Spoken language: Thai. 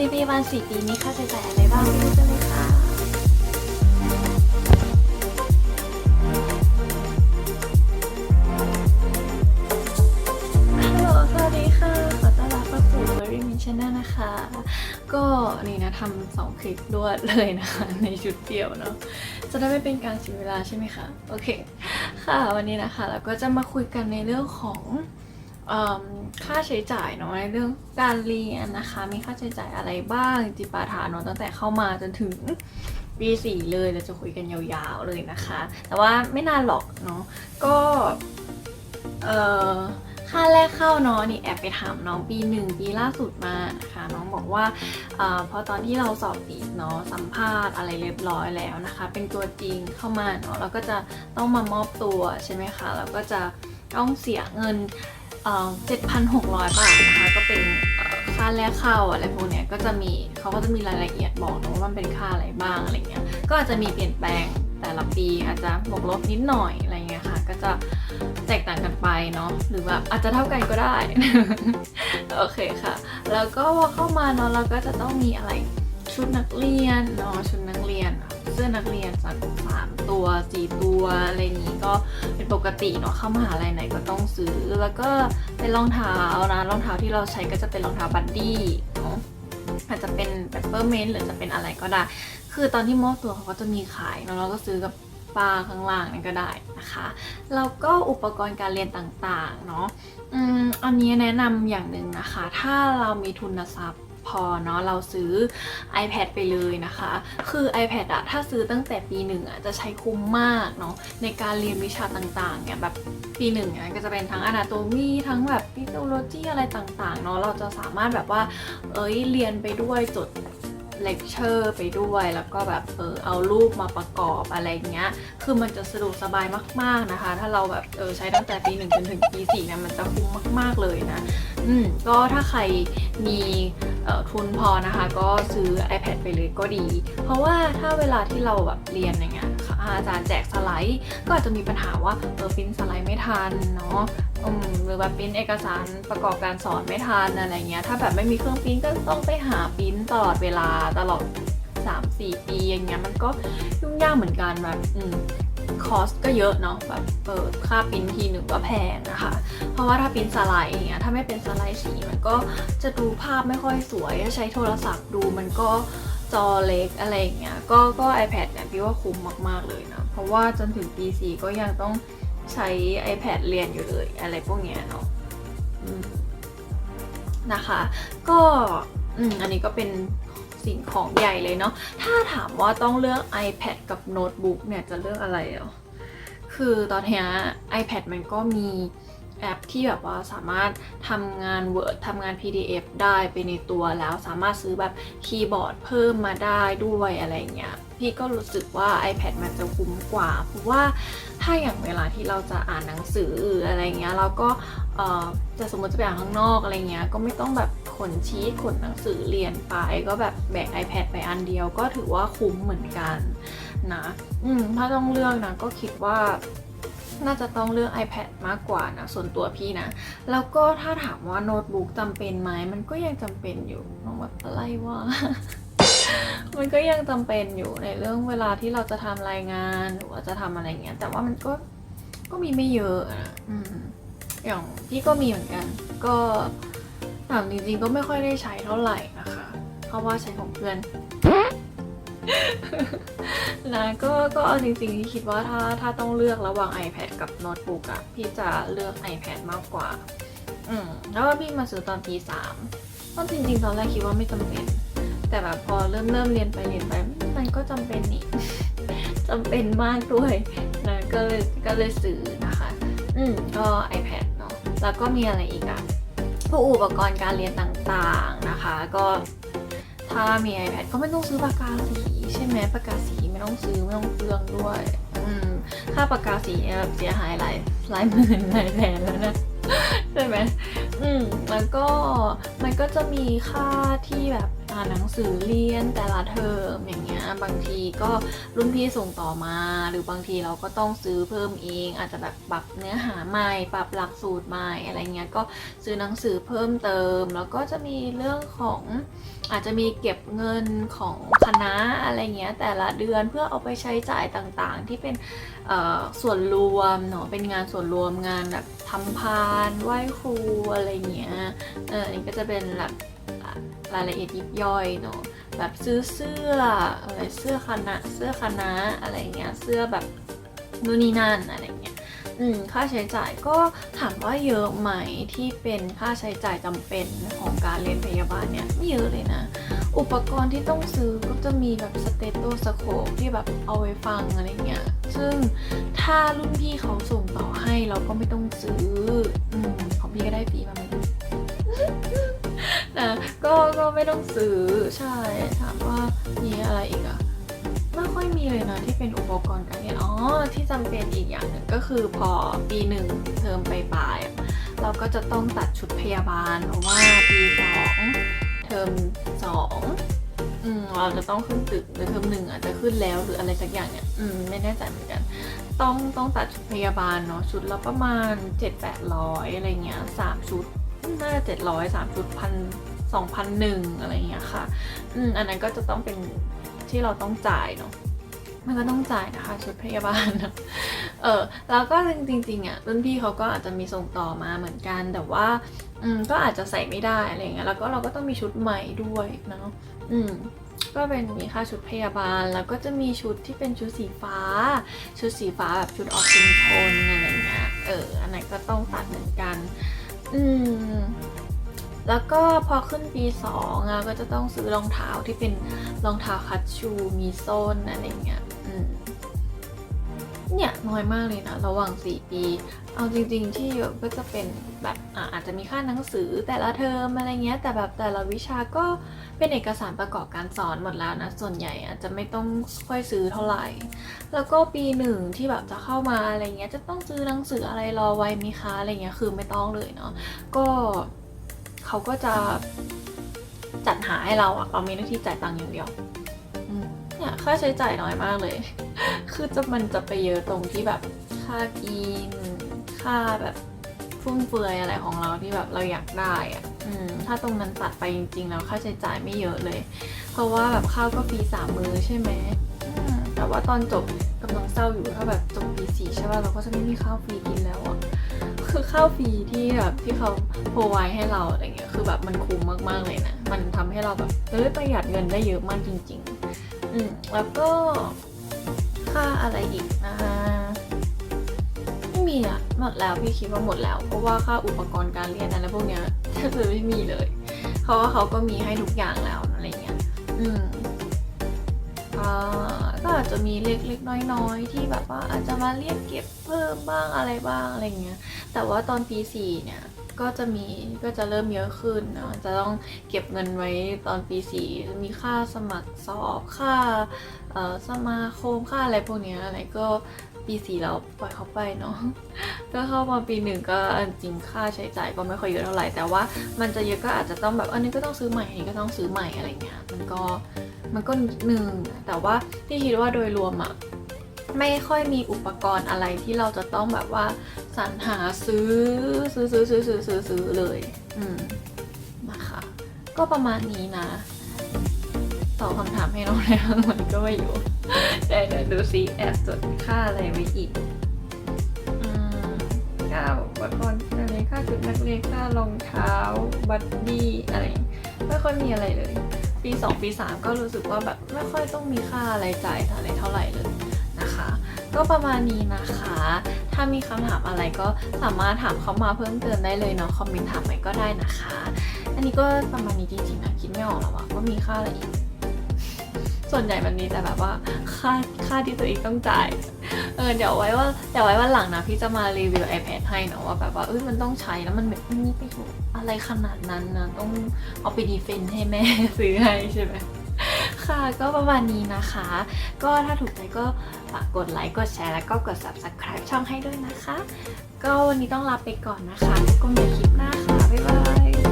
รีวิววันสี่ปีมีค่าใช้จ่ายอะไรบ้างไปดูกันเลยค่ะ ฮัลโหล สวัสดีค่ะ ขอต้อนรับเข้าสู่ Very Min Channel นะคะ ก็นี่นะทำสองคลิปรวดเลยนะคะ ในชุดเดียวเนาะ จะได้ไม่เป็นการเสียเวลาใช่ไหมคะ โอเค ค่ะ วันนี้นะคะ เราก็จะมาคุยกันในเรื่องของ ค่าใช้จ่ายเนาะในเรื่องการเรียนนะคะ มีค่าใช้จ่ายอะไรบ้างจิปาถาเนาะตั้งแต่เข้ามาจนถึงปีสี่เลยเราจะคุยกันยาวๆเลยนะคะ แต่ว่าไม่นานหรอกเนาะก็เอ่อค่าแรกเข้าเนาะนี่แอบไปถามน้องปีหนึ่งปีล่าสุดมานะคะน้องบอกว่าอาพอตอนที่เราสอบติดเนาะสัมภาษณ์อะไรเรียบร้อยแล้วนะคะ เป็นตัวจริงเข้ามาเนาะเราก็จะต้องมามอบตัวใช่ไหมคะเราก็จะต้องเสียเงิน เจ็ดพันหกร้อยบาทนะคะ ก็เป็นค่าแรกเข้าอะไรพวกเนี้ยก็จะมีเขาก็จะมีรายละเอียดบอกนะว่ามันเป็นค่าอะไรบ้างอะไรเงี้ย ก็อาจจะมีเปลี่ยนแปลงแต่ละปีอาจจะบวกลบนิดหน่อยอะไรเงี้ยค่ะ ก็จะแตกต่างกันไปเนาะหรือแบบอาจจะเท่ากันก็ได้ โอเคค่ะ แล้วก็พอเข้ามาเนาะเราก็จะต้องมีอะไรชุดนักเรียนเนาะชุดนักเรียนเสื้อนักเรียนสักสามตัวสี่ตัวอะไรอย่างนี้ก็เป็นปกติเนาะเข้ามหาลัยไหนก็ต้องซื้อ แล้วก็เป็นรองเท้านะรองเท้าที่เราใช้ก็จะเป็นรองเท้าบัดดี้เนาะอาจจะเป็นแบบเปอร์เมนต์หรือจะเป็นอะไรก็ได้ คือตอนที่มอบตัวเขาก็จะมีขายเนาะเราก็ซื้อกับป้าข้างล่างนั่นก็ได้นะคะแล้วก็อุปกรณ์การเรียนต่างๆเนาะอืมอันนี้แนะนำอย่างหนึ่งนะคะ ถ้าเรามีทุนทรัพย์ พอเนาะเราซื้อ iPad ไปเลยนะคะ คือ iPad อะถ้าซื้อตั้งแต่ปีหนึ่งอะจะใช้คุ้มมากเนาะในการเรียนวิชาต่างๆเนี่ยแบบปีหนึ่งเนี่ยก็จะเป็นทั้งอนาโตมีทั้งแบบฟิสิโอโลจีอะไรต่างๆเนาะเราจะสามารถแบบว่าเอ้ยเรียนไปด้วยจด เลคเชอร์ไปด้วยแล้วก็แบบเออเอารูปมาประกอบอะไรเงี้ย คือมันจะสะดวกสบายมาก ๆนะคะ ถ้าเราแบบเออใช้ตั้งแต่ปีหนึ่งจนถึงปีสี่เนี่ยมันจะคุ้มมาก ๆเลยนะ อืมก็ถ้าใครมีทุนพอนะคะ ก็ซื้อ iPad ไปเลยก็ดี เพราะว่าถ้าเวลาที่เราแบบเรียนอย่างเงี้ยอาจารย์แจกสไลด์ ก็อาจจะมีปัญหาว่าเออปริ้นสไลด์ไม่ทันเนาะ อืมหรือแบบปริ้นเอกสารประกอบการสอนไม่ทันอะไรเงี้ย ถ้าแบบไม่มีเครื่องปริ้นก็ต้องไปหาปริ้นตลอดเวลาตลอด 3-4 ปีอย่างเงี้ยมันก็ยุ่งยากเหมือนกันแบบอืมคอสก็เยอะเนาะแบบเปิดค่าปริ้นทีหนึ่งก็แพงนะคะ เพราะว่าถ้าปริ้นสไลด์อย่างเงี้ยถ้าไม่เป็นสไลด์สีมันก็จะดูภาพไม่ค่อยสวยถ้าใช้โทรศัพท์ดูมันก็จอเล็กอะไรอย่างเงี้ยก็ก็ iPad เนี่ยพี่ว่าคุ้มมาก ๆ เลยนะ เพราะว่าจนถึงปีสี่ก็ยังต้อง ใช้ iPad เรียนอยู่เลยอะไรพวกเนี้ยเนาะนะคะ ก็อือันนี้ก็เป็นสิ่งของใหญ่เลยเนาะถ้าถามว่าต้องเลือก iPad กับโน้ตบุ๊กเนี่ยจะเลือกอะไรอะคือตอนนี้ iPad มันก็มีแอปที่แบบว่าสามารถทำงาน Word ทำงาน PDF ได้ไปในตัวแล้วสามารถซื้อแบบคีย์บอร์ดเพิ่มมาได้ด้วยอะไรเงี้ย พี่ก็รู้สึกว่า iPad มันจะคุ้มกว่า เพราะว่าถ้าอย่างเวลาที่เราจะอ่านหนังสืออะไรเงี้ยเราก็จะสมมติจะไปอ่านข้างนอกอะไรเงี้ยก็ไม่ต้องแบบขนชีตขนหนังสือเรียนไป ก็แบบแบก iPad ไปอันเดียวก็ถือว่าคุ้มเหมือนกันนะอืมถ้าต้องเลือกนะก็คิดว่าน่าจะต้องเลือก iPad มากกว่านะ ส่วนตัวพี่นะ แล้วก็ถ้าถามว่าโน้ตบุ๊กจำเป็นไหม มันก็ยังจำเป็นอยู่น้องแบบอะไรวะ มันก็ยังจำเป็นอยู่ในเรื่องเวลาที่เราจะทำรายงานหรือว่าจะทำอะไรเงี้ย แต่ว่ามันก็ก็มีไม่เยอะนะอืมอย่างพี่ก็มีเหมือนกัน ก็ถามจริงๆก็ไม่ค่อยได้ใช้เท่าไหร่นะคะเพราะว่าใช้ของเพื่อนนะก็ก็เอาจริงๆที่คิดว่าถ้าถ้าต้องเลือกระหว่าง iPad กับโน้ตบุ๊กอะพี่จะเลือก iPad มากกว่า อืมแล้วก็พี่มาซื้อตอนปีสามตอนจริงๆ ตอนแรกคิดว่าไม่จำเป็น แต่แบบพอเริ่มเริ่มเรียนไปเรียนไปมันก็จำเป็นนี่จำเป็นมากด้วยนะก็เลยก็เลยซื้อนะคะ อืมก็ iPad เนาะแล้วก็มีอะไรอีกอะพวกอุปกรณ์การเรียนต่างๆนะคะ ก็ถ้ามี iPad ก็ไม่ต้องซื้อปากกาสีใช่ไหมปากกาสีไม่ต้องซื้อไม่ต้องเปลืองด้วยอืมค่าปากกาสีเนี่ยแบบเสียหายหลายหลายหมื่นหลายแสนแล้วนะใช่ไหมอืมแล้วก็มันก็จะมีค่าที่แบบ อ่าหนังสือเรียนแต่ละเทอมอย่างเงี้ยบางทีก็รุ่นพี่ส่งต่อมา หรือบางทีเราก็ต้องซื้อเพิ่มเอง อาจจะแบบปรับเนื้อหาใหม่ ปรับหลักสูตรใหม่อะไรเงี้ยก็ซื้อหนังสือเพิ่มเติม แล้วก็จะมีเรื่องของอาจจะมีเก็บเงินของคณะอะไรเงี้ยแต่ละเดือนเพื่อเอาไปใช้จ่ายต่างๆ ที่เป็นส่วนรวมเนาะเป็นงานส่วนรวมงานแบบทำพานไหว้ครูอะไรเงี้ยเอออันนี้ก็จะเป็นแบบ รายละเอียดยิบย่อยเนาะแบบซื้อเสื้ออะไรเสื้อคณะเสื้อคณะอะไรเงี้ยเสื้อแบบนู่นนี่นั่นอะไรเงี้ยอืมค่าใช้จ่ายก็ถามว่าเยอะไหมที่เป็นค่าใช้จ่ายจำเป็นของการเรียนพยาบาลเนี่ยไม่เยอะเลยนะ อุปกรณ์ที่ต้องซื้อก็จะมีแบบสเตโตสโคปที่แบบเอาไว้ฟังอะไรเงี้ยซึ่งถ้ารุ่นพี่เขาส่งต่อให้เราก็ไม่ต้องซื้ออืมของพี่ก็ได้ฟรีมาเหมือนกัน นะก็ก็ไม่ต้องซื้อใช่ถามว่ามีอะไรอีกอะไม่ค่อยมีเลยนะที่เป็นอุปกรณ์การเรียนอ๋อที่จำเป็นอีกอย่างหนึ่งก็คือพอปีหนึ่งเทอมไปปลายๆอะเราก็จะต้องตัดชุดพยาบาลเพราะว่าปีสองเทอมสองอืมเราจะต้องขึ้นตึกหรือเทอมหนึ่งอาจจะขึ้นแล้วหรืออะไรสักอย่างเนี่ยอืมไม่แน่ใจเหมือนกัน ต้องต้องตัดชุดพยาบาลเนาะชุดละประมาณ 7 8 0 0อะไรเงี้ยสามชุดน่าจะเจ็ดร้อยสามชุดพัน สองพันหนึ่งอะไรเงี้ยค่ะ อืม อันนั้นก็จะต้องเป็นที่เราต้องจ่ายเนาะ มันก็ต้องจ่ายนะคะ ชุดพยาบาลเนอะเออ แล้วก็จริงๆอะรุ่นพี่เขาก็อาจจะมีส่งต่อมาเหมือนกัน แต่ว่า อืม ก็อาจจะใส่ไม่ได้อะไรเงี้ย แล้วก็เราก็ต้องมีชุดใหม่ด้วยเนาะ อืมก็เป็นมีค่าชุดพยาบาลแล้วก็จะมีชุดที่เป็นชุดสีฟ้า ชุดสีฟ้าแบบชุดออกคุมโทนอะไรเงี้ยเอออันนั้นก็ต้องตัดเหมือนกัน อืม แล้วก็พอขึ้นปีสองก็จะต้องซื้อรองเท้าที่เป็นรองเท้าคัตชูมีโซนอะไรเงี้ยเนี่ยน้อยมากเลยนะ ระหว่าง 4 ปี เอาจริง ๆ ที่เยอะก็จะเป็นแบบอาจจะมีค่าหนังสือแต่ละเทอมอะไรเงี้ย แต่แบบแต่ละวิชาก็เป็นเอกสารประกอบการสอนหมดแล้วนะ ส่วนใหญ่อาจจะไม่ต้องค่อยซื้อเท่าไหร่ แล้วก็ปีหนึ่งที่แบบจะเข้ามาอะไรเงี้ยจะต้องซื้อหนังสืออะไรรอไว้ไหมคะอะไรเงี้ยคือไม่ต้องเลยเนาะก็ เขาก็จะจัดหาให้เราอะเรามีหน้าที่จ่ายตังค์อย่างเดียวเนี่ยค่าใช้จ่ายน้อยมากเลย คือจะมันจะไปเยอะตรงที่แบบค่ากิน ค่าแบบฟุ่มเฟือยอะไรของเราที่แบบเราอยากได้อะอืมถ้าตรงนั้นตัดไปจริงๆแล้วค่าใช้จ่ายไม่เยอะเลย เพราะว่าแบบข้าวก็ฟรีสามมือใช่ไหมมแต่ว่าตอนจบกำลังเศร้าอยู่ถ้าแบบจบปีสี่ใช่ป่ะเราก็จะไม่มีข้าวฟรีกินแล้วอะคือข้าวฟรีที่แบบที่เขาโปรไวให้เราอะไรเงี้ย คือแบบมันคุ้มมากๆเลยนะ มันทำให้เราแบบเอ้ยประหยัดเงินได้เยอะมากจริง ๆ อืมแล้วก็ค่าอะไรอีกนะคะไม่มีอะหมดแล้วพี่คิดว่าหมดแล้ว เพราะว่าค่าอุปกรณ์การเรียนอะไรพวกเนี้ยแทบจะไม่มีเลยเพราะว่าเขาก็มีให้ทุกอย่างแล้วอะไรเงี้ย อืมอ่าก็อาจจะมีเล็กๆน้อยๆ ที่แบบว่าอาจจะมาเรียกเก็บเพิ่มบ้างอะไรบ้างอะไรเงี้ย แต่ว่าตอนปีสี่เนี่ย ก็จะมีก็จะเริ่มเยอะขึ้นเนาะจะต้องเก็บเงินไว้ตอนปีสี่มีค่าสมัครสอบค่าสมาคมค่าอะไรพวกเนี้ยอะไรก็ปีสี่เราปล่อยเขาไปเนาะก็เข้ามาปีหนึ่งก็จริงค่าใช้จ่ายก็ไม่ค่อยเยอะเท่าไหร่แต่ว่ามันจะเยอะก็อาจจะต้องแบบอันนี้ก็ต้องซื้อใหม่อันนี้ก็ต้องซื้อใหม่อะไรเงี้ยมันก็มันก็นิดนึงแต่ว่าพี่คิดว่าโดยรวมอะไม่ค่อยมีอุปกรณ์อะไรที่เราจะต้องแบบว่าสรรหาซื้อซื้อซื้อซื้อซื้อซื้อซื้อเลย อืมนะคะก็ประมาณนี้นะตอบคำถามให้น้องแล้วมันก็ไม่อยู่แต่เดี๋ยวดูซิแอบจดค่าอะไรไว้อีกอืมค่าอุปกรณ์อะไรค่าชุดนักเรียนค่ารองเท้าบัดดี้อะไรไม่ค่อยมีอะไรเลย ปีสองปีสามก็รู้สึกว่าแบบไม่ค่อยต้องมีค่าอะไรจ่ายอะไรเท่าไหร่เลยนะคะ ก็ประมาณนี้นะคะ ถ้ามีคำถามอะไรก็สามารถถามเข้ามาเพิ่มเติมได้เลยเนาะ คอมเมนต์ถามไปก็ได้นะคะ อันนี้ก็ประมาณนี้จริงๆนะคิดไม่ออกแล้วว่ามีค่าอะไรอีก ส่วนใหญ่มันมีแต่แบบว่าค่าค่าที่ตัวเองต้องจ่าย เออเดี๋ยวไว้ว่าเดี๋ยวไว้วันหลังนะพี่จะมารีวิว iPad ให้เนาะว่าแบบว่าเอ้ยมันต้องใช้แล้วมันแบบมีประโยชน์อะไรขนาดนั้นนะต้องเอาไปดีเฟนต์ให้แม่ซื้อให้ใช่ไหม ค่ะ ก็ประมาณนี้นะคะ ก็ถ้าถูกใจก็ฝากกดไลค์ กดแชร์ แล้วก็กด subscribe ช่องให้ด้วยนะคะ ก็วันนี้ต้องลาไปก่อนนะคะพบกันใหม่คลิปหน้าค่ะ บ๊ายบาย